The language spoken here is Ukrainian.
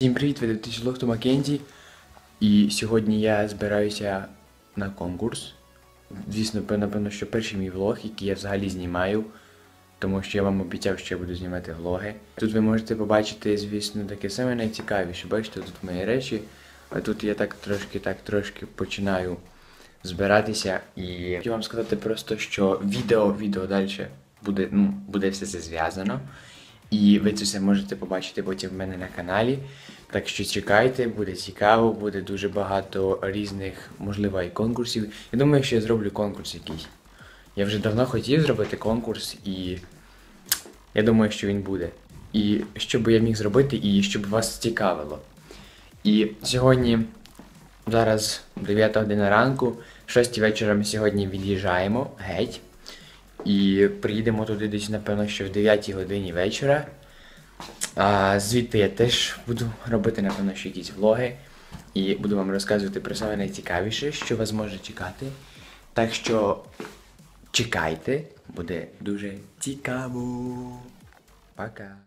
Всім привіт, ви дивитесь Лохту Маккензі. І сьогодні я збираюся на конкурс. Звісно, пе- напевно, що перший мій влог, який я взагалі знімаю, тому що я вам обіцяв, що я буду знімати влоги. Тут ви можете побачити, звісно, таке саме найцікавіше. Бачите, тут мої речі, а тут я так трошки, так трошки починаю збиратися. І хочу вам сказати просто, що відео, відео далі буде, ну, буде все це зв'язано. І ви це все можете побачити потім в мене на каналі. Так що чекайте, буде цікаво, буде дуже багато різних, можливо, і конкурсів. Я думаю, що я зроблю конкурс якийсь. Я вже давно хотів зробити конкурс, і я думаю, що він буде. І що би я міг зробити, і щоб вас цікавило. І сьогодні, зараз 9 година ранку, 6 вечора ми сьогодні від'їжджаємо геть. І приїдемо туди десь, напевно, що в 9 годині вечора. А звідти я теж буду робити, напевно, що якісь влоги. І буду вам розказувати про саме найцікавіше, що вас може чекати. Так що чекайте, буде дуже цікаво. Пока.